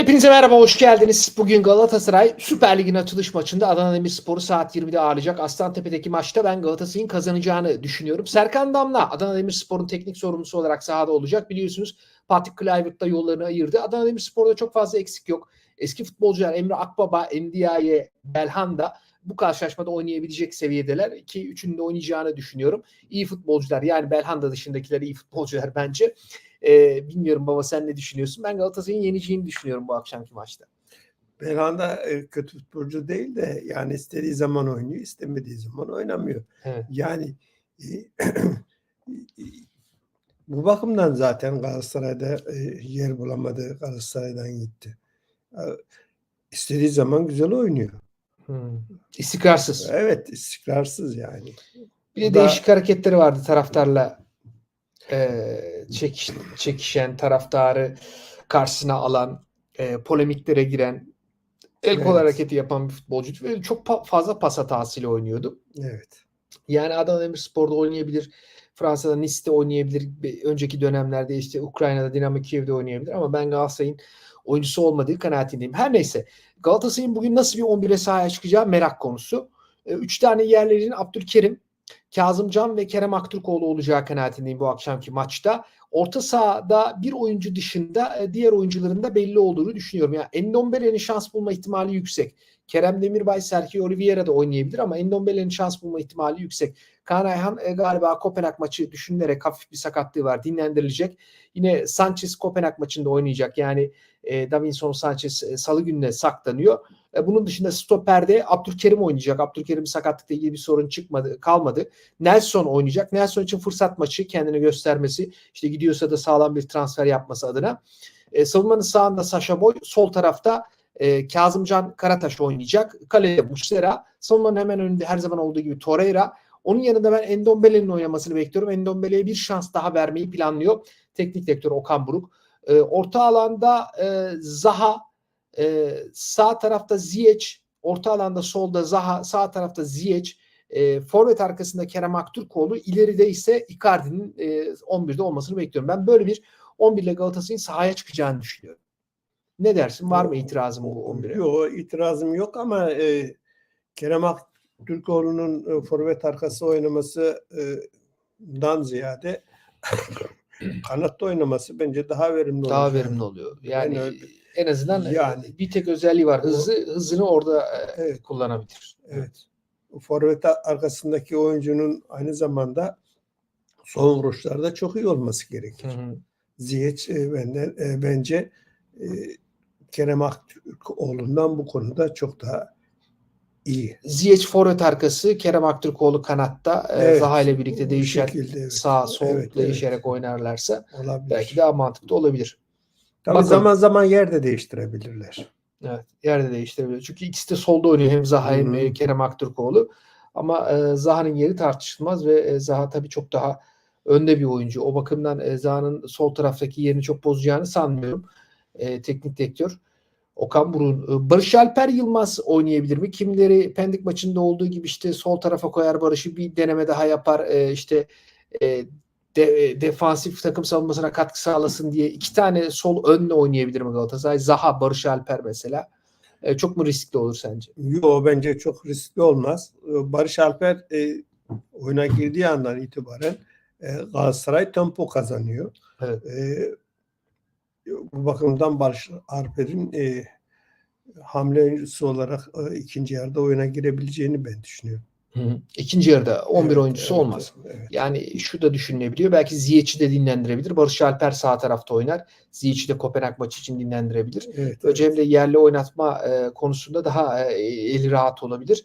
Hepinize merhaba, hoş geldiniz. Bugün Galatasaray Süper Lig'in açılış maçında Adana Demirspor'u saat 20'de ağırlayacak. Aslantepe'deki maçta ben Galatasaray'ın kazanacağını düşünüyorum. Serkan Damla Adana Demirspor'un teknik sorumlusu olarak sahada olacak. Biliyorsunuz Patrick Kluivert'la yollarını ayırdı. Adana Demirspor'da çok fazla eksik yok. Eski futbolcular Emre Akbaba, Ndiaye, Belhanda bu karşılaşmada oynayabilecek seviyedeler ki üçünün de oynayacağını düşünüyorum. İyi futbolcular yani Belhanda dışındakiler iyi futbolcular bence. Ee, bilmiyorum baba sen ne düşünüyorsun? Ben Galatasaray'ın yeneceğini düşünüyorum bu akşamki maçta. Belhanda e, kötü futbolcu değil de yani istediği zaman oynuyor, istemediği zaman oynamıyor. Evet. Yani e, bu bakımdan zaten Galatasaray'da e, yer bulamadı. Galatasaray'dan gitti. E, İstediği zaman güzel oynuyor. Hmm. İstikrarsız. Evet, istikrarsız yani. Bir de da- değişik hareketleri vardı taraftarla e, çekiş, çekişen, taraftarı karşısına alan, e, polemiklere giren, el kol Evet. hareketi yapan bir futbolcu. Ve çok pa- fazla pas hatasıyla oynuyordu. Evet. Yani Adana Demirspor'da oynayabilir. Fransa'da Nice'de oynayabilir. Önceki dönemlerde işte Ukrayna'da Dinamo Kiev'de oynayabilir ama ben Galatasaray'ın oyuncusu olmadığı kanaatindeyim. Her neyse Galatasaray'ın bugün nasıl bir 11'e sahaya çıkacağı merak konusu. E, Üç tane yerlerin Abdülkerim, Kazımcan ve Kerem Aktürkoğlu olacağı kanaatindeyim bu akşamki maçta. Orta sahada bir oyuncu dışında e, diğer oyuncuların da belli olduğunu düşünüyorum. Yani Endombele'nin şans bulma ihtimali yüksek. Kerem Demirbay, Sergio Oliveira da oynayabilir ama Endombele'nin şans bulma ihtimali yüksek. Kaan Ayhan e, galiba Kopenhag maçı düşünülerek hafif bir sakatlığı var. Dinlendirilecek. Yine Sanchez Kopenhag maçında oynayacak. Yani e, Davinson Sanchez e, salı gününe saklanıyor. E, bunun dışında stoperde Abdülkerim oynayacak. Abdülkerim sakatlıkla ilgili bir sorun çıkmadı, kalmadı. Nelson oynayacak. Nelson için fırsat maçı kendini göstermesi, işte gidiyorsa da sağlam bir transfer yapması adına. E, savunmanın sağında Sasha Boy, sol tarafta e, Kazımcan Karataş oynayacak. Kalede Muslera. Savunmanın hemen önünde her zaman olduğu gibi Torreira. Onun yanında ben Endombele'nin oynamasını bekliyorum. Endombele'ye bir şans daha vermeyi planlıyor. Teknik direktör Okan Buruk. E, orta alanda e, Zaha, e, sağ tarafta Ziyech, orta alanda solda Zaha, sağ tarafta Ziyech, e, forvet arkasında Kerem Aktürkoğlu, ileride ise Icardi'nin e, 11'de olmasını bekliyorum. Ben böyle bir 11 ile Galatasaray'ın sahaya çıkacağını düşünüyorum. Ne dersin? Var mı itirazın bu 11'e? Yok, itirazım yok ama e, Kerem Aktürkoğlu'nun e, forvet arkası oynamasından ziyade kanatta oynaması bence daha verimli Daha olacak. verimli oluyor. Yani Ben öyle- en azından e, Yani. bir tek özelliği var. Hızı hızını orada e, Evet. kullanabilir. Evet. Forvet arkasındaki oyuncunun aynı zamanda son vuruşlarda çok iyi olması Hı gerekir. hı. Ziyech e, benden e, bence e, Kerem Aktürkoğlu'ndan bu konuda çok daha iyi. Ziyech forvet arkası, Kerem Aktürkoğlu kanatta. e, Evet. Zaha ile birlikte değişen şekilde, evet. sağ sol Evet, değişerek oynarlarsa Olabilir. belki daha mantıklı olabilir. Tabii Bakalım. zaman zaman yer de değiştirebilirler. Evet, yerde değiştirebilir. Çünkü ikisi de solda oynuyor hem Zaha hem Hı hı. e, Kerem Aktürkoğlu. Ama e, Zaha'nın yeri tartışılmaz ve e, Zaha tabii çok daha önde bir oyuncu. O bakımdan e, Zaha'nın sol taraftaki yerini çok bozacağını sanmıyorum. E, teknik direktör Okan Burun. E, Barış Alper Yılmaz oynayabilir mi? Kimileri Pendik maçında olduğu gibi işte sol tarafa koyar Barış'ı bir deneme daha yapar. E, işte e, de, e, defansif takım savunmasına katkı sağlasın diye iki tane sol önle oynayabilir mi Galatasaray? Zaha, Barış Alper mesela. E, çok mu riskli olur sence? Yo bence çok riskli olmaz. E, Barış Alper e, oyuna girdiği andan itibaren e, Galatasaray tempo kazanıyor. Evet. E, bu bakımdan Barış Alper'in e, hamle oyuncusu olarak e, ikinci yarıda oyuna girebileceğini ben düşünüyorum. İkinci yarıda 11 Evet, oyuncusu evet, olmaz. evet. Yani şu da düşünülebiliyor. Belki Ziyech'i de dinlendirebilir. Barış Alper sağ tarafta oynar. Ziyech'i de Kopenhag maçı için dinlendirebilir. Evet, Ve Cem'le yerli oynatma e, konusunda daha e, eli rahat olabilir.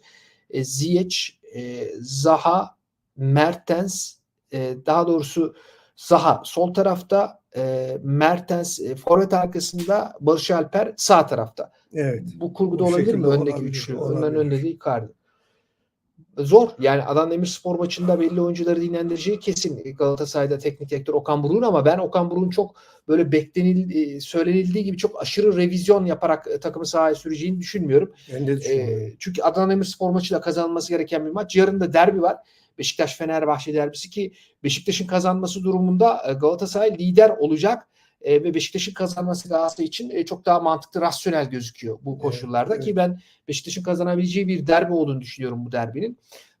E, Ziyech, e, Zaha, Mertens, e, daha doğrusu Zaha sol tarafta, e, Mertens e, forvet arkasında, Barış Alper sağ tarafta. evet. Bu kurguda Bu olabilir mi? Öndeki olabilir, üçlü. Onların önünde de Icardi. Zor. Yani Adana Demirspor maçında belli oyuncuları dinlendireceği kesin Galatasaray'da teknik direktör Okan Buruk'un ama ben Okan Buruk'un çok böyle beklenildiği, söylenildiği gibi çok aşırı revizyon yaparak e, takımı sahaya süreceğini düşünmüyorum. Ben de düşünüyorum. E, çünkü Adana Demirspor maçıyla kazanılması gereken bir maç. Yarın da derbi var. Beşiktaş Fenerbahçe derbisi ki Beşiktaş'ın kazanması durumunda e, Galatasaray lider olacak e, ve Beşiktaş'ın kazanması Galatasaray için e, çok daha mantıklı, rasyonel gözüküyor bu koşullarda evet. ki ben Beşiktaş'ın kazanabileceği bir derbi olduğunu düşünüyorum bu derbinin.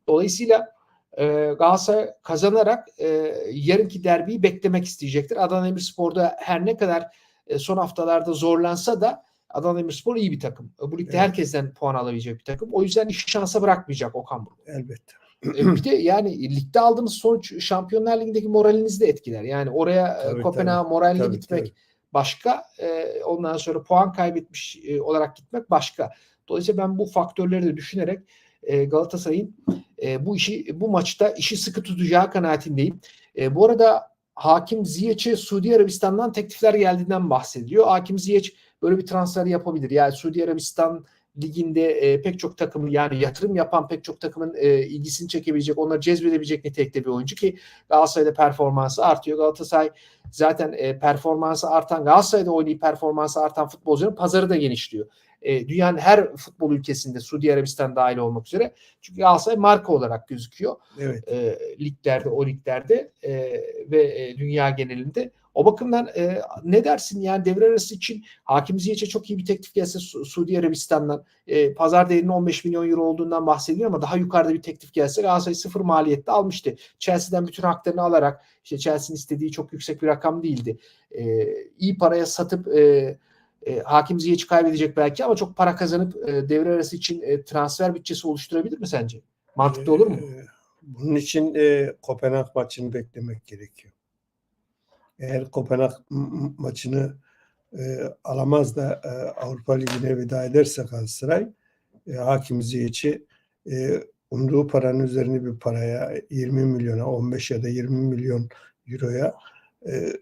Dolayısıyla e, Galatasaray kazanarak e, yarınki derbiyi beklemek isteyecektir. Adana Demirspor'da her ne kadar e, son haftalarda zorlansa da Adana Demirspor iyi bir takım. Bu ligde Evet. herkesten puan alabilecek bir takım. O yüzden işi şansa bırakmayacak Okan Buruk. Elbette. E, bir de yani ligde aldığınız sonuç Şampiyonlar Ligi'ndeki moralinizi de etkiler. Yani oraya e, Tabii, Kopenhag'a moralle Tabii, gitmek tabii. başka. e, ondan sonra puan kaybetmiş e, olarak gitmek başka. Dolayısıyla ben bu faktörleri de düşünerek e, Galatasaray'ın e, bu işi bu maçta işi sıkı tutacağı kanaatindeyim. E, bu arada Hakim Ziyech'e Suudi Arabistan'dan teklifler geldiğinden bahsediliyor. Hakim Ziyech böyle bir transfer yapabilir. Yani Suudi Arabistan liginde e, pek çok takım yani yatırım yapan pek çok takımın e, ilgisini çekebilecek, onları cezbedebilecek nitelikte bir oyuncu ki Galatasaray'da performansı artıyor. Galatasaray zaten e, performansı artan Galatasaray'da oynayıp performansı artan futbolcuların pazarı da genişliyor. E, dünyanın her futbol ülkesinde Suudi Arabistan dahil olmak üzere. Çünkü Galatasaray marka olarak gözüküyor Evet. e, liglerde, o liglerde e, ve e, dünya genelinde. O bakımdan e, ne dersin yani devre arası için Hakim Ziyech'e çok iyi bir teklif gelse Su- Suudi Arabistan'dan e, pazar değerinin 15 milyon euro olduğundan bahsediliyor ama daha yukarıda bir teklif gelse Galatasaray sıfır maliyette almıştı. Chelsea'den bütün haklarını alarak işte Chelsea'nin istediği çok yüksek bir rakam değildi. E, iyi paraya satıp e, e, Hakim Ziyech'i kaybedecek belki ama çok para kazanıp e, devre arası için e, transfer bütçesi oluşturabilir mi sence? Mantıklı olur mu? Ee, Bunun için e, Kopenhag maçını beklemek gerekiyor. Eğer Kopenhag maçını e, alamaz da e, Avrupa Ligi'ne veda ederse Galatasaray e, Hakim Ziyech'i e, umduğu paranın üzerine bir paraya 20 milyona 15 ya da 20 milyon euroya e,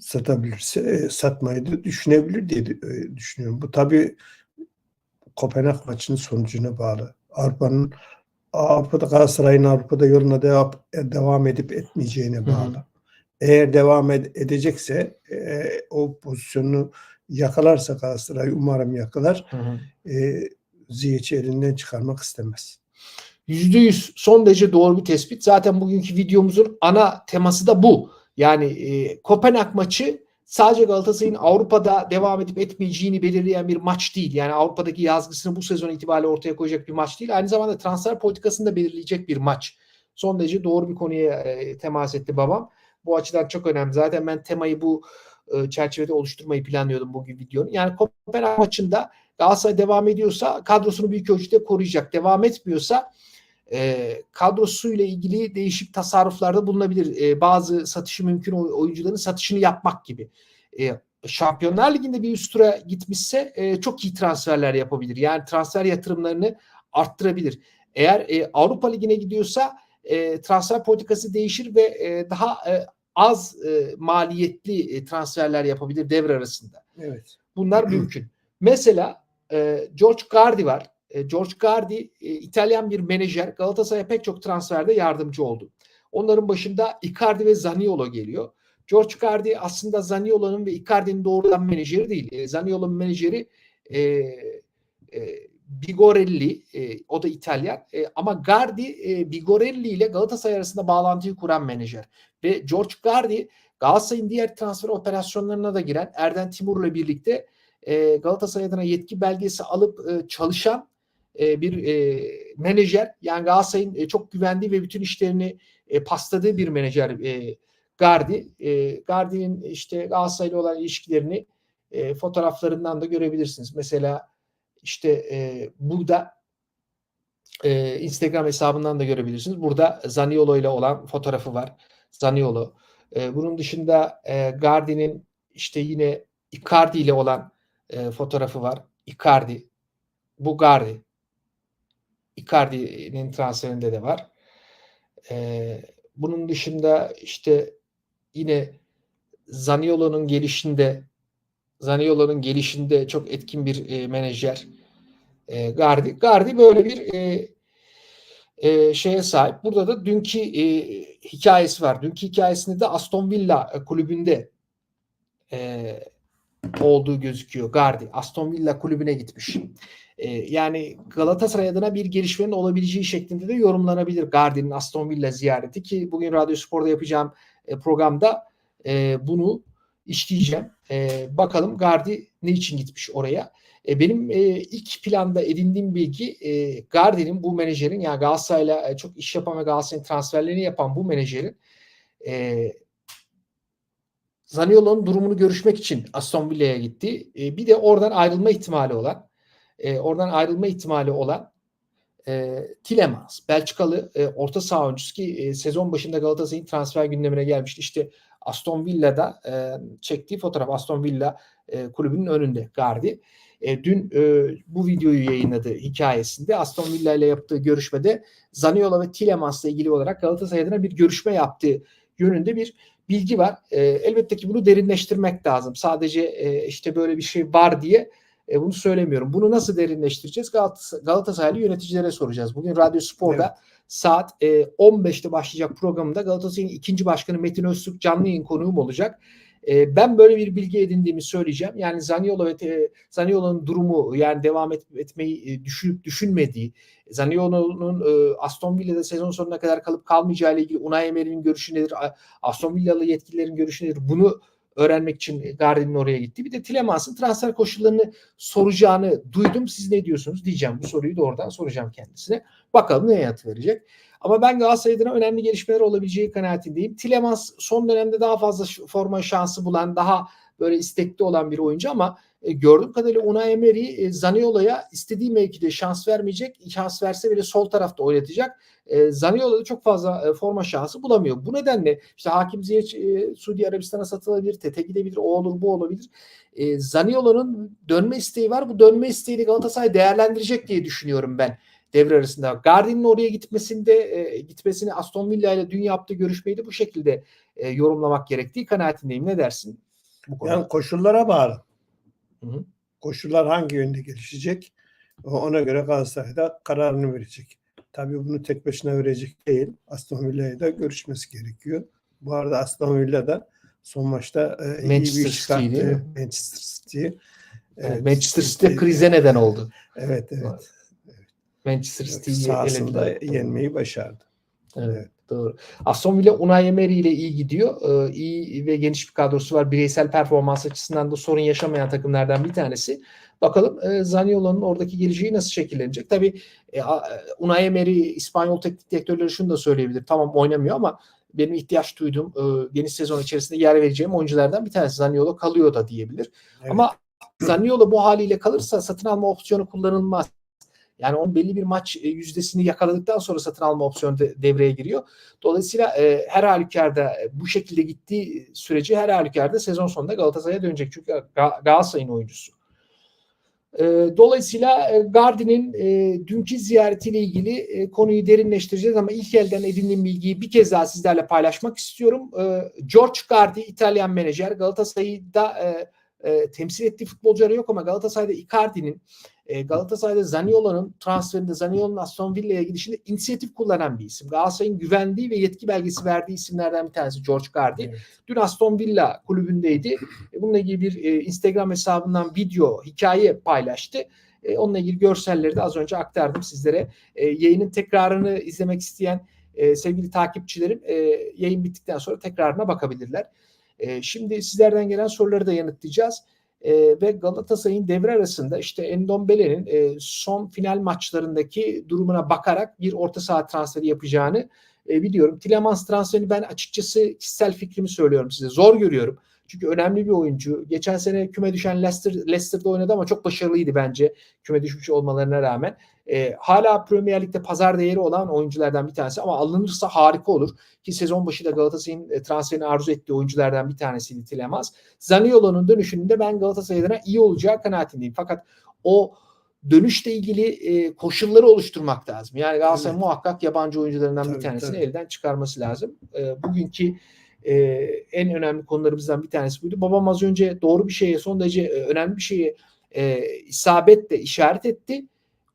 satabilirse e, satmayı da düşünebilir diye e, düşünüyorum. Bu tabii Kopenhag maçının sonucuna bağlı. Avrupa'nın Avrupa'da Galatasaray'ın Avrupa'da yoluna devam, devam edip etmeyeceğine hı. bağlı. Eğer devam ed- edecekse e, o pozisyonu yakalarsa Galatasaray umarım yakalar. Hı hı. E, Ziyech'i elinden çıkarmak istemez. %100 son derece doğru bir tespit. Zaten bugünkü videomuzun ana teması da bu. Yani e, Kopenhag maçı sadece Galatasaray'ın Avrupa'da devam edip etmeyeceğini belirleyen bir maç değil. Yani Avrupa'daki yazgısını bu sezon itibariyle ortaya koyacak bir maç değil. Aynı zamanda transfer politikasını da belirleyecek bir maç. Son derece doğru bir konuya e, temas etti babam. Bu açıdan çok önemli. Zaten ben temayı bu e, çerçevede oluşturmayı planlıyordum bugün videonun. Yani Kopenhag maçında Galatasaray devam ediyorsa kadrosunu büyük ölçüde koruyacak. Devam etmiyorsa e, kadrosuyla ilgili değişik tasarruflarda bulunabilir. E, bazı satışı mümkün oy- oyuncuların satışını yapmak gibi. E, Şampiyonlar Ligi'nde bir üst tura gitmişse e, çok iyi transferler yapabilir. Yani transfer yatırımlarını arttırabilir. Eğer e, Avrupa Ligi'ne gidiyorsa e, transfer politikası değişir ve e, daha e, az e, maliyetli e, transferler yapabilir devre arasında. Evet. Bunlar mümkün. Mesela e, George Gardi var. E, George Gardi e, İtalyan bir menajer. Galatasaray'a pek çok transferde yardımcı oldu. Onların başında Icardi ve Zaniolo geliyor. George Gardi aslında Zaniolo'nun ve Icardi'nin doğrudan menajeri değil. E, Zaniolo'nun menajeri e, e, Bigorelli, e, o da İtalyan. E, ama Gardi e, Bigorelli ile Galatasaray arasında bağlantıyı kuran menajer. Ve George Gardi Galatasaray'ın diğer transfer operasyonlarına da giren Erden Timur'la birlikte e, Galatasaray adına yetki belgesi alıp çalışan e, bir e, menajer. Yani Galatasaray'ın e, çok güvendiği ve bütün işlerini e, pasladığı bir menajer Gardi. Gardi'nin işte Galatasaray'la olan ilişkilerini fotoğraflarından da görebilirsiniz. Mesela işte e, burada Instagram hesabından da görebilirsiniz. Burada Zaniolo ile olan fotoğrafı var. Zaniolo. Bunun dışında Gardi'nin işte yine Icardi ile olan fotoğrafı var. Icardi. Bu Gardi. Icardi'nin transferinde de var. E, bunun dışında işte yine Zaniolo'nun gelişinde Zaniolo'nun gelişinde çok etkin bir e, menajer. E, Gardi. Gardi böyle bir e, e, şeye sahip. Burada da dünkü e, hikayesi var. Dünkü hikayesinde de Aston Villa kulübünde e, olduğu gözüküyor. Gardi. Aston Villa kulübüne gitmiş. E, yani Galatasaray adına bir gelişmenin olabileceği şeklinde de yorumlanabilir Gardi'nin Aston Villa ziyareti ki bugün Radyo Spor'da yapacağım e, programda e, bunu işleyeceğim. E, bakalım Gardi ne için gitmiş oraya. E, benim e, ilk planda edindiğim bilgi e, Gardi'nin bu menajerin yani Galatasaray'la e, çok iş yapan ve Galatasaray'ın transferlerini yapan bu menajerin e, Zaniolo'nun durumunu görüşmek için Aston Villa'ya gitti. E, bir de oradan ayrılma ihtimali olan e, oradan ayrılma ihtimali olan e, Tielemans, Belçikalı e, orta saha oyuncusu ki e, sezon başında Galatasaray'ın transfer gündemine gelmişti. İşte Aston Villa'da e, çektiği fotoğraf Aston Villa e, kulübünün önünde Gardi. E, dün e, bu videoyu yayınladı hikayesinde. Aston Villa ile yaptığı görüşmede Zaniolo ve Tielemans'la ilgili olarak Galatasaray adına bir görüşme yaptığı yönünde bir bilgi var. E, elbette ki bunu derinleştirmek lazım. Sadece e, işte böyle bir şey var diye e, bunu söylemiyorum. Bunu nasıl derinleştireceğiz? Galatasaray, Galatasaraylı yöneticilere soracağız. Bugün Radyo Spor'da Evet. saat e, 15'te başlayacak programda Galatasaray'ın ikinci başkanı Metin Öztürk canlı yayın konuğum olacak. E, ben böyle bir bilgi edindiğimi söyleyeceğim. Yani Zaniolo ve te, Zaniolo'nun durumu yani devam et, etmeyi e, düşünüp düşünmediği, Zaniolo'nun e, Aston Villa'da sezon sonuna kadar kalıp kalmayacağı ile ilgili Unai Emery'nin görüşü nedir? Aston Villalı yetkililerin görüşü nedir? Bunu öğrenmek için Gardi'nin oraya gitti. Bir de Tilemans'ın transfer koşullarını soracağını duydum. Siz ne diyorsunuz diyeceğim. Bu soruyu da oradan soracağım kendisine. Bakalım ne yanıt verecek. Ama ben Galatasaray adına önemli gelişmeler olabileceği kanaatindeyim. Tilemans son dönemde daha fazla forma şansı bulan, daha böyle istekli olan bir oyuncu ama e, gördüğüm kadarıyla Unai Emery e, Zaniolo'ya istediği mevkide şans vermeyecek. Şans verse bile sol tarafta oynatacak. E, Zaniolo da çok fazla e, forma şansı bulamıyor. Bu nedenle işte Hakim Ziyech e, Suudi Arabistan'a satılabilir, Tete gidebilir, o olur bu olabilir. E, Zaniolo'nun dönme isteği var. Bu dönme isteğini Galatasaray değerlendirecek diye düşünüyorum ben devre arasında. Gardi'nin oraya gitmesinde e, gitmesini Aston Villa ile dün yaptığı görüşmeyi de bu şekilde e, yorumlamak gerektiği kanaatindeyim. Ne dersin? Bu? Yani koşullara bağlı. Hı. Koşullar hangi yönde gelişecek? Ona göre Galatasaray da kararını verecek. Tabii bunu tek başına verecek değil. Aston Villa'ya da görüşmesi gerekiyor. Bu arada Aston Villa da son maçta e, iyi Manchester bir iş çıkarttı. Manchester City. Evet, Manchester City krize neden oldu. Evet evet. Manchester City'yi elediler. yenmeyi başardı. Evet, Evet. Doğru. Aston Villa Unai Emery ile iyi gidiyor. Ee, iyi ve geniş bir kadrosu var. Bireysel performans açısından da sorun yaşamayan takımlardan bir tanesi. Bakalım e, Zaniolo'nun oradaki geleceği nasıl şekillenecek? Tabii e, a- Unai Emery İspanyol teknik direktörleri şunu da söyleyebilir. Tamam oynamıyor ama benim ihtiyaç duyduğum e, geniş sezon içerisinde yer vereceğim oyunculardan bir tanesi. Zaniolo kalıyor da diyebilir. Evet. Ama Zaniolo bu haliyle kalırsa satın alma opsiyonu kullanılmaz. Yani onun belli bir maç e, yüzdesini yakaladıktan sonra satın alma opsiyonu de- devreye giriyor. Dolayısıyla e, her halükarda e, bu şekilde gittiği sürece her halükarda sezon sonunda Galatasaray'a dönecek. Çünkü Ga- Galatasaray'ın oyuncusu. E, dolayısıyla e, Gardi'nin e, dünkü ziyaretiyle ilgili e, konuyu derinleştireceğiz ama ilk elden edindiğim bilgiyi bir kez daha sizlerle paylaşmak istiyorum. E, George Gardi, İtalyan menajer, Galatasaray'da e, e, temsil ettiği futbolcuları yok ama Galatasaray'da Icardi'nin e, Galatasaray'da Zaniolo'nun transferinde Zaniolo'nun Aston Villa'ya gidişinde inisiyatif kullanan bir isim. Galatasaray'ın güvendiği ve yetki belgesi verdiği isimlerden bir tanesi George Gardi. Evet. Dün Aston Villa kulübündeydi. E, Bununla ilgili bir e, Instagram hesabından video, hikaye paylaştı. E, onunla ilgili görselleri de az önce aktardım sizlere. E, yayının tekrarını izlemek isteyen e, sevgili takipçilerim e, yayın bittikten sonra tekrarına bakabilirler. E, şimdi sizlerden gelen soruları da yanıtlayacağız. E, ve Galatasaray'ın devre arasında işte Endombele'nin e, son final maçlarındaki durumuna bakarak bir orta saha transferi yapacağını e, biliyorum. Tilemans transferini ben açıkçası kişisel fikrimi söylüyorum size. Zor görüyorum. Çünkü önemli bir oyuncu. Geçen sene küme düşen Leicester Leicester'da oynadı ama çok başarılıydı bence küme düşmüş olmalarına rağmen. E, hala Premier Lig'de pazar değeri olan oyunculardan bir tanesi ama alınırsa harika olur. Ki sezon başı da Galatasaray'ın e, transferini arzu ettiği oyunculardan bir tanesiydi Tilemans. Zaniolo'nun dönüşünde ben Galatasaray adına iyi olacağı kanaatindeyim. Fakat o dönüşle ilgili e, koşulları oluşturmak lazım. Yani Galatasaray Evet. muhakkak yabancı oyuncularından bir Tabii, tanesini tabii. elden çıkarması lazım. E, bugünkü e, en önemli konularımızdan bir tanesi buydu. Babam az önce doğru bir şeye, son derece e, önemli bir şeye e, isabetle işaret etti.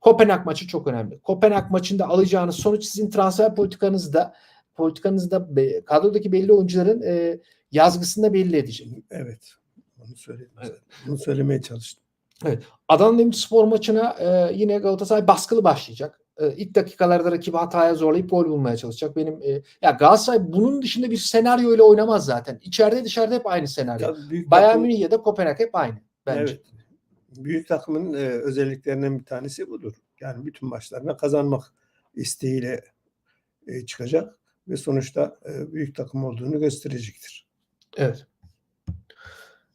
Kopenhag maçı çok önemli. Kopenhag maçında alacağınız sonuç sizin transfer politikanızda politikanızda kadrodaki belli oyuncuların e, yazgısında belli edecek. Evet. Onu söyledim. Evet. Bunu söylemeye çalıştım. Adana Demirspor maçına e, yine Galatasaray baskılı başlayacak. E, ilk dakikalarda rakibi hataya zorlayıp gol bulmaya çalışacak. Benim e, ya Galatasaray bunun dışında bir senaryo ile oynamaz zaten. İçeride dışarıda hep aynı senaryo. Tabii büyük Bayern takım- Münih ya da Kopenhag hep aynı bence. Evet. Büyük takımın e, özelliklerinden bir tanesi budur. Yani bütün maçlarına kazanmak isteğiyle e, çıkacak ve sonuçta e, büyük takım olduğunu gösterecektir. Evet.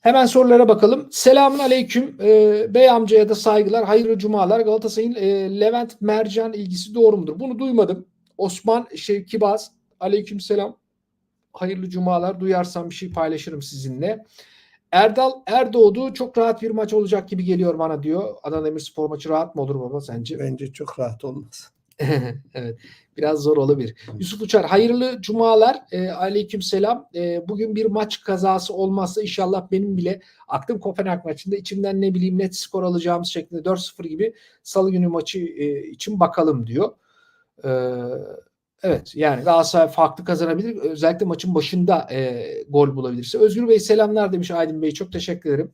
Hemen sorulara bakalım. Selamun aleyküm. Ee, Bey amcaya da saygılar. Hayırlı cumalar. Galatasaray'ın e, Levent Mercan ilgisi doğru mudur? Bunu duymadım. Osman Şevkibaz. Aleyküm selam. Hayırlı cumalar. Duyarsam bir şey paylaşırım sizinle. Erdal Erdoğdu çok rahat bir maç olacak gibi geliyor bana diyor. Adana Demirspor maçı rahat mı olur baba sence? Bence çok rahat olmaz. evet. Biraz zor olabilir. Yusuf Uçar hayırlı cumalar. E, aleyküm selam. E, bugün bir maç kazası olmazsa inşallah benim bile aklım Kopenhag maçında içimden ne bileyim net skor alacağımız şeklinde 4-0 gibi salı günü maçı e, için bakalım diyor. E, evet yani Galatasaray farklı kazanabilir. Özellikle maçın başında e, gol bulabilirse. Özgür Bey selamlar demiş Aydın Bey. Çok teşekkür ederim.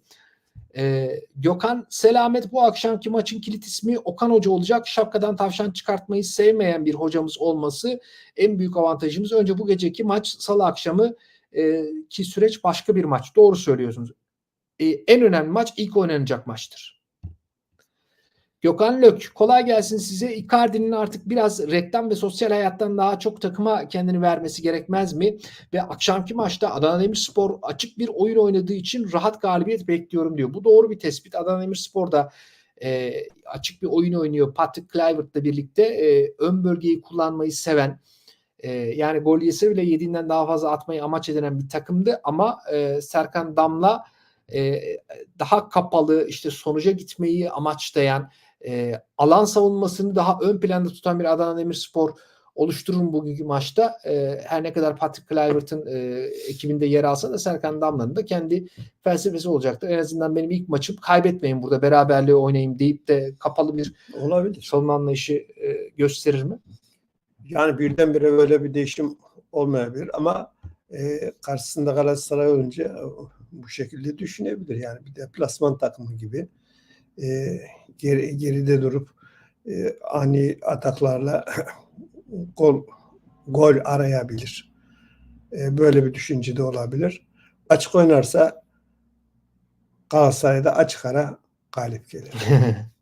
Ee, Gökhan Selamet bu akşamki maçın kilit ismi Okan Hoca olacak. Şapkadan tavşan çıkartmayı sevmeyen bir hocamız olması en büyük avantajımız. Önce bu geceki maç salı akşamı e, ki süreç başka bir maç. Doğru söylüyorsunuz. E, en önemli maç ilk oynanacak maçtır. Gökhan Lök kolay gelsin size. Icardi'nin artık biraz reklam ve sosyal hayattan daha çok takıma kendini vermesi gerekmez mi? Ve akşamki maçta Adana Demirspor açık bir oyun oynadığı için rahat galibiyet bekliyorum diyor. Bu doğru bir tespit. Adana Demirspor da e, açık bir oyun oynuyor. Patrick Kluivert'la birlikte e, ön bölgeyi kullanmayı seven e, yani gol yese bile yediğinden daha fazla atmayı amaç edinen bir takımdı ama e, Serkan Damla e, daha kapalı işte sonuca gitmeyi amaçlayan e, alan savunmasını daha ön planda tutan bir Adana Demirspor oluşturur mu bugünkü maçta? E, her ne kadar Patrick Kluivert'ın e, ekibinde yer alsa da Serkan Damla'nın da kendi felsefesi olacaktır. En azından benim ilk maçım kaybetmeyin burada beraberliği oynayayım deyip de kapalı bir Olabilir. savunma anlayışı e, gösterir mi? Yani birdenbire böyle bir değişim olmayabilir ama e, karşısında Galatasaray olunca bu şekilde düşünebilir. Yani bir deplasman takımı gibi e, geri, geride durup e, ani ataklarla gol gol arayabilir. E, böyle bir düşünce de olabilir. Açık oynarsa Galatasaray'da açık ara galip gelir.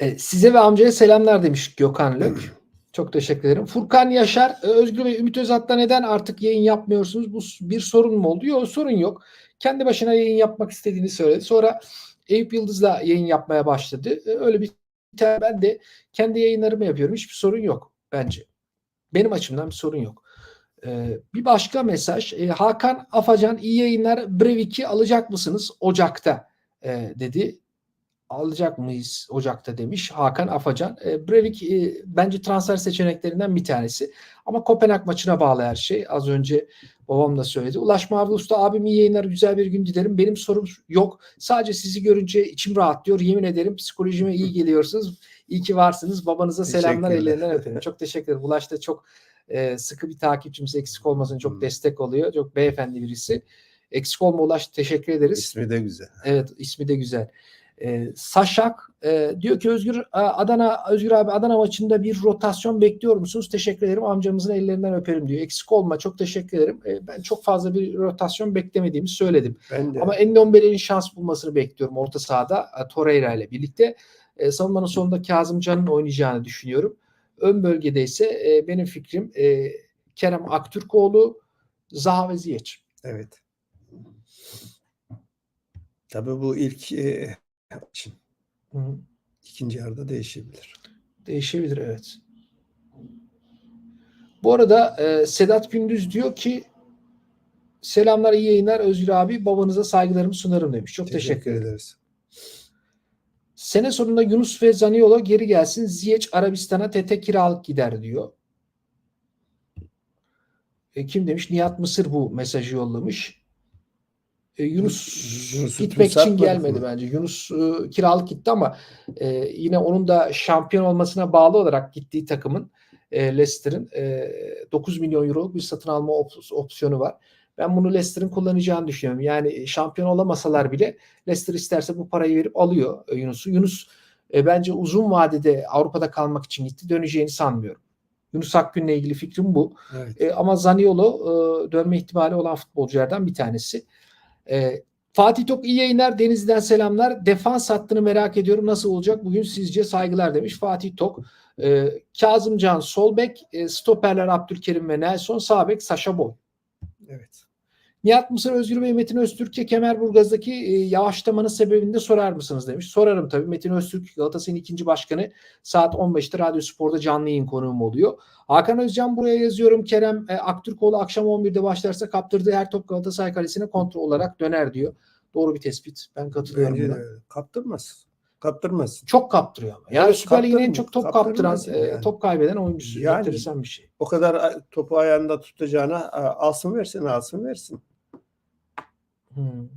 E, size ve amcaya selamlar demiş Gökhan Lök. Çok teşekkür ederim. Furkan Yaşar, e, Özgür Bey, Ümit Özat'ta neden artık yayın yapmıyorsunuz? Bu bir sorun mu oldu? Yok sorun yok. Kendi başına yayın yapmak istediğini söyledi. Sonra Eyüp Yıldız'la yayın yapmaya başladı. E, Öyle bir ben de kendi yayınlarımı yapıyorum. Hiçbir sorun yok bence. Benim açımdan bir sorun yok. E, bir başka mesaj. E, Hakan Afacan iyi yayınlar. Brevik'i alacak mısınız? Ocak'ta dedi alacak mıyız Ocak'ta demiş Hakan Afacan. E, Breivik e, bence transfer seçeneklerinden bir tanesi. Ama Kopenhag maçına bağlı her şey. Az önce babam da söyledi. Ulaş Mavi Usta abim iyi yayınlar güzel bir gün dilerim. Benim sorum yok. Sadece sizi görünce içim rahatlıyor. Yemin ederim psikolojime iyi geliyorsunuz. İyi ki varsınız. Babanıza selamlar ellerinden öperim. Çok teşekkür ederim. Ulaş da çok e, sıkı bir takipçimiz eksik olmasın. Çok Hmm. destek oluyor. Çok beyefendi birisi. Eksik olma Ulaş teşekkür ederiz. İsmi de güzel. Evet ismi de güzel. Ee, Saşak e, diyor ki Özgür e, Adana Özgür abi Adana maçında bir rotasyon bekliyor musunuz? Teşekkür ederim. Amcamızın ellerinden öperim diyor. Eksik olma. Çok teşekkür ederim. E, ben çok fazla bir rotasyon beklemediğimi söyledim. Ben de Ama Endombele'nin şans bulmasını bekliyorum orta sahada e, Torreira ile birlikte. E, savunmanın sonunda Kazımcan'ın oynayacağını düşünüyorum. Ön bölgede ise e, benim fikrim e, Kerem Aktürkoğlu, Zaha ve Ziyech. evet. Tabii bu ilk e, için Hı ikinci yarıda değişebilir. Değişebilir evet. Bu arada e, Sedat Gündüz diyor ki selamlar iyi yayınlar Özgür abi babanıza saygılarımı sunarım demiş. Çok teşekkür, ederim. ederiz. Sene sonunda Yunus ve Zaniolo geri gelsin. Ziyech Arabistan'a tete kiralık gider diyor. E, kim demiş? Nihat Mısır bu mesajı yollamış. E, Yunus Yunus'u gitmek için gelmedi mı? bence. Yunus e, kiralık gitti ama e, yine onun da şampiyon olmasına bağlı olarak gittiği takımın e, Leicester'ın e, 9 milyon euroluk bir satın alma op- opsiyonu var. Ben bunu Leicester'ın kullanacağını düşünüyorum. Yani şampiyon olamasalar bile Leicester isterse bu parayı verip alıyor e, Yunus'u. Yunus E, bence uzun vadede Avrupa'da kalmak için gitti. Döneceğini sanmıyorum. Yunus Akgün'le ilgili fikrim bu. Evet. E, ama Zaniolo e, dönme ihtimali olan futbolculardan bir tanesi. E, Fatih Tok iyi yayınlar. Denizli'den selamlar. Defans hattını merak ediyorum. Nasıl olacak? Bugün sizce saygılar demiş Fatih Tok. E, Kazımcan Solbek, e, stoperler Abdülkerim ve Nelson, Sabek, Saşa Boy. Evet. Nihat Mısır Özgür Bey Metin Öztürk'e Kemerburgaz'daki e, yavaşlamanın sebebini de sorar mısınız demiş. Sorarım tabii. Metin Öztürk Galatasaray'ın ikinci başkanı saat 15'te Radyo Spor'da canlı yayın konuğum oluyor. Hakan Özcan buraya yazıyorum. Kerem e, Aktürkoğlu akşam 11'de başlarsa kaptırdığı her top Galatasaray kalesine kontrol olarak döner diyor. Doğru bir tespit. Ben katılıyorum Bence buna. Kaptırmaz. Kaptırmaz. Çok kaptırıyor ama. Yani Evet, Süper Lig'in en çok top kaptıran, e, yani. top kaybeden oyuncusu. Yani- Enteresan bir şey. O kadar topu ayağında tutacağına alsın versin alsın versin. Hmm.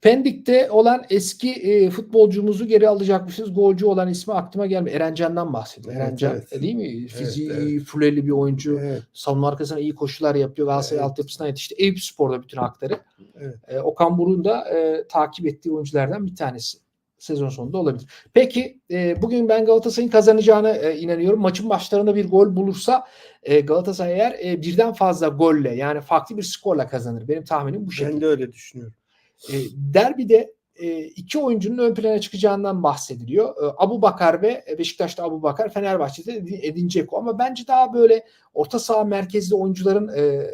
Pendik'te olan eski e, futbolcumuzu geri alacakmışız. Golcü olan ismi aklıma gelmiyor. Erencan'dan bahsediyor. Evet, Erencan evet. değil mi? Fiziği evet. iyi, fuleli bir oyuncu. Evet. Savunma arkasına iyi koşular yapıyor. Galatasaray Evet. altyapısından yetişti. Eyüp Spor'da bütün hakları. Evet. E, Okan Buruk'un da e, takip ettiği oyunculardan bir tanesi. Sezon sonunda olabilir. Peki e, bugün ben Galatasaray'ın kazanacağına e, inanıyorum. Maçın başlarında bir gol bulursa e, Galatasaray eğer e, birden fazla golle yani farklı bir skorla kazanır. Benim tahminim bu şekilde. Ben de öyle düşünüyorum. E, derbide e, iki oyuncunun ön plana çıkacağından bahsediliyor. E, Abu Bakar ve Beşiktaş'ta Abu Bakar, Fenerbahçe'de Edin- Dzeko. Ama bence daha böyle orta saha merkezli oyuncuların e,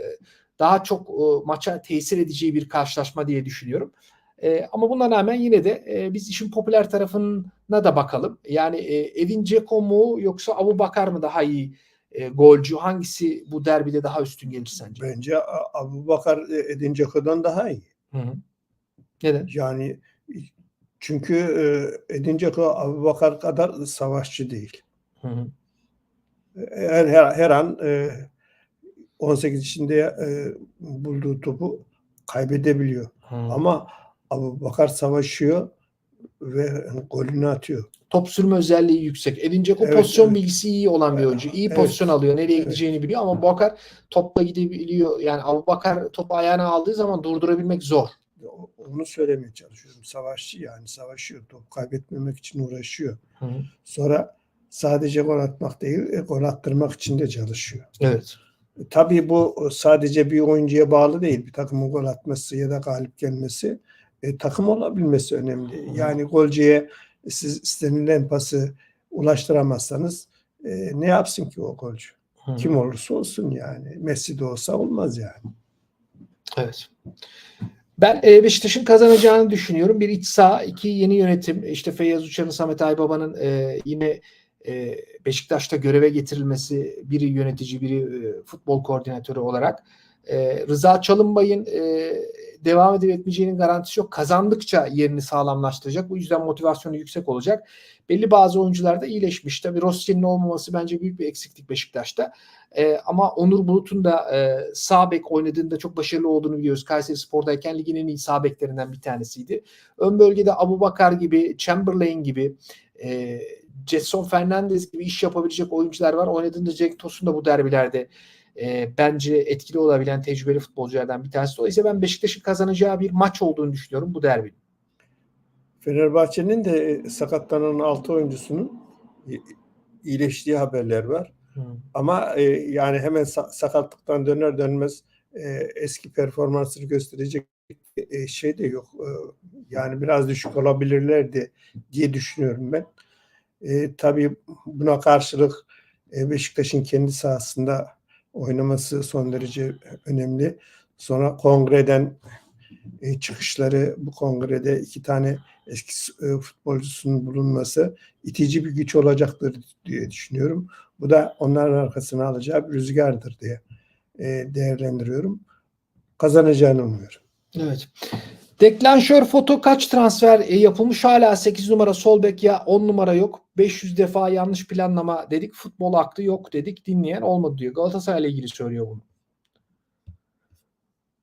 daha çok e, maça tesir edeceği bir karşılaşma diye düşünüyorum. E, ama buna rağmen yine de e, biz işin popüler tarafına da bakalım. Yani e, Edin Dzeko mu yoksa Abu Bakar mı daha iyi e, golcü? Hangisi bu derbide daha üstün gelir sence? Bence Abu Bakar e, Edin Dzeko'dan daha iyi. Hı hı. Neden? Yani çünkü e, Edin Dzeko Abu Bakar kadar savaşçı değil. Hı hı. Her, her, her an e, 18 içinde e, bulduğu topu kaybedebiliyor. Hı. Ama Abu Bakar savaşıyor ve golünü atıyor. top sürme özelliği yüksek. Edin Dzeko Evet, pozisyon evet. bilgisi iyi olan bir oyuncu. İyi Evet. pozisyon alıyor. Nereye Evet. gideceğini biliyor ama Bakar topla gidebiliyor. Yani Abu Bakar topu ayağına aldığı zaman durdurabilmek zor. O- Onu söylemeye çalışıyorum. Savaşçı yani savaşıyor. Top kaybetmemek için uğraşıyor. Sonra sadece gol atmak değil, e, gol attırmak için de çalışıyor. Evet. E, Tabii bu sadece bir oyuncuya bağlı değil. Bir takımın gol atması ya da galip gelmesi e, takım olabilmesi önemli. Yani golcüye siz istenilen pası ulaştıramazsanız e, ne yapsın ki o golcü? Kim olursa olsun yani. Messi de olsa olmaz yani. Evet. Ben e, Beşiktaş'ın kazanacağını düşünüyorum. Bir iç saha, iki yeni yönetim. İşte Feyyaz Uçar'ın, Samet Aybaba'nın e, yine e, Beşiktaş'ta göreve getirilmesi, biri yönetici, biri e, futbol koordinatörü olarak. E, Rıza Çalınbay'ın e, devam edip etmeyeceğinin garantisi yok. Kazandıkça yerini sağlamlaştıracak. Bu yüzden motivasyonu yüksek olacak. Belli bazı oyuncular da iyileşmiş. Tabii Rossi'nin olmaması bence büyük bir eksiklik Beşiktaş'ta. E, ama Onur Bulut'un da e, sağ bek oynadığında çok başarılı olduğunu biliyoruz. Kayseri Spor'dayken ligin en iyi sağ beklerinden bir tanesiydi. Ön bölgede Abu Bakar gibi, Chamberlain gibi, e, Jetson Fernandez gibi iş yapabilecek oyuncular var. Oynadığında Cenk Tosun da bu derbilerde e, bence etkili olabilen tecrübeli futbolculardan bir tanesi. Dolayısıyla ben Beşiktaş'ın kazanacağı bir maç olduğunu düşünüyorum bu derbi. Fenerbahçe'nin de e, sakatlanan 6 oyuncusunun iyileştiği haberler var. Ama e, yani hemen sa- sakatlıktan döner dönmez e, eski performansını gösterecek e, şey de yok. E, yani biraz düşük olabilirlerdi diye düşünüyorum ben. E, tabii buna karşılık e, Beşiktaş'ın kendi sahasında oynaması son derece önemli. Sonra kongreden e, çıkışları bu kongrede iki tane eski e, futbolcusunun bulunması itici bir güç olacaktır diye düşünüyorum. Bu da onların arkasına alacağı bir rüzgardır diye e, değerlendiriyorum. Kazanacağını umuyorum. Evet. Deklanşör foto kaç transfer e, yapılmış? Hala 8 numara sol bek ya 10 numara yok. 500 defa yanlış planlama dedik. Futbol aklı yok dedik. Dinleyen olmadı diyor. Galatasaray ile ilgili söylüyor bunu.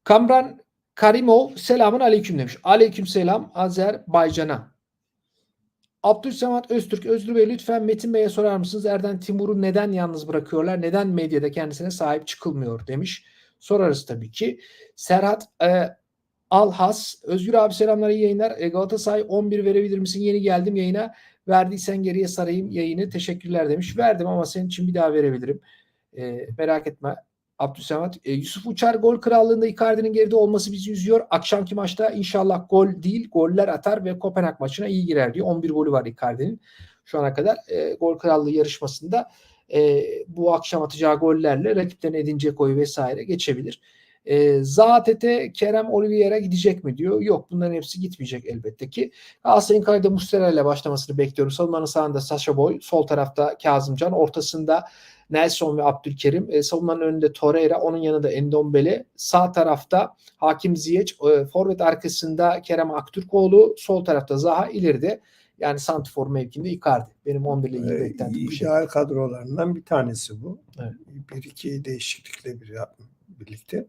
Kamran Karimov selamun aleyküm demiş. Aleyküm selam Azerbaycan'a. Abdülsemat Öztürk, Özgür Bey lütfen Metin Bey'e sorar mısınız? Erden Timur'u neden yalnız bırakıyorlar? Neden medyada kendisine sahip çıkılmıyor demiş. Sorarız tabii ki. Serhat e, Alhas. Özgür abi selamlar iyi yayınlar. E, Galatasaray 11 verebilir misin? Yeni geldim yayına. Verdiysen geriye sarayım yayını. Teşekkürler demiş. Verdim ama senin için bir daha verebilirim. E, merak etme. Abdülsamet. E, Yusuf Uçar gol krallığında Icardi'nin geride olması bizi üzüyor. Akşamki maçta inşallah gol değil goller atar ve Kopenhag maçına iyi girer diyor. 11 golü var Icardi'nin şu ana kadar. E, gol krallığı yarışmasında e, bu akşam atacağı gollerle rakipten Edin Dzeko'yu vesaire geçebilir. E, Zaatete Kerem Oliveira gidecek mi diyor. Yok bunların hepsi gitmeyecek elbette ki. Galatasaray'ın kalede ile başlamasını bekliyorum. Savunmanın sağında Sasha Boy, sol tarafta Kazımcan, ortasında Nelson ve Abdülkerim, e, savunmanın önünde Torreira, onun yanında Endombele, sağ tarafta Hakim Ziyech, e, forvet arkasında Kerem Aktürkoğlu, sol tarafta Zaha, ileride yani santifor mevkinde Icardi. Benim 11 ile ilgili Ee, beklentim bu şey. ideal kadrolarından bir tanesi bu. Evet. Bir iki değişiklikle bir birlikte.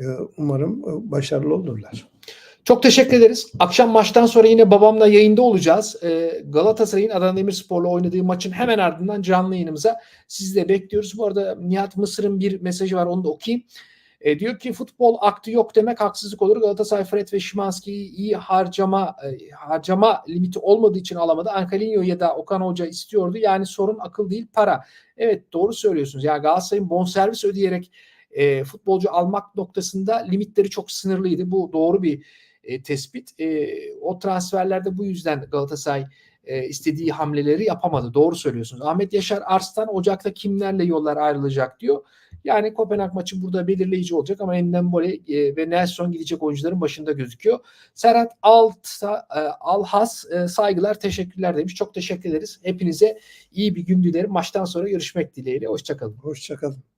Ee, Umarım e, başarılı olurlar. Çok teşekkür ederiz. Akşam maçtan sonra yine babamla yayında olacağız. Ee, Galatasaray'ın Adana Demirspor'la oynadığı maçın hemen ardından canlı yayınımıza sizi de bekliyoruz. Bu arada Nihat Mısır'ın bir mesajı var onu da okuyayım. E, diyor ki futbol aktı yok demek haksızlık olur. Galatasaray Fred ve Şimanski'yi iyi harcama e, harcama limiti olmadığı için alamadı. Ankalinho ya da Okan Hoca istiyordu. Yani sorun akıl değil para. Evet doğru söylüyorsunuz. Yani Galatasaray'ın bonservis ödeyerek e, futbolcu almak noktasında limitleri çok sınırlıydı. Bu doğru bir e, tespit. E, o transferlerde bu yüzden Galatasaray e, istediği hamleleri yapamadı. Doğru söylüyorsunuz. Ahmet Yaşar Arslan Ocak'ta kimlerle yollar ayrılacak diyor. Yani Kopenhag maçı burada belirleyici olacak ama Endembole e, ve Nelson gidecek oyuncuların başında gözüküyor. Serhat Alta, e, Alhas e, saygılar teşekkürler demiş. Çok teşekkür ederiz. Hepinize iyi bir gün dilerim. Maçtan sonra görüşmek dileğiyle. Hoşçakalın. Hoşçakalın.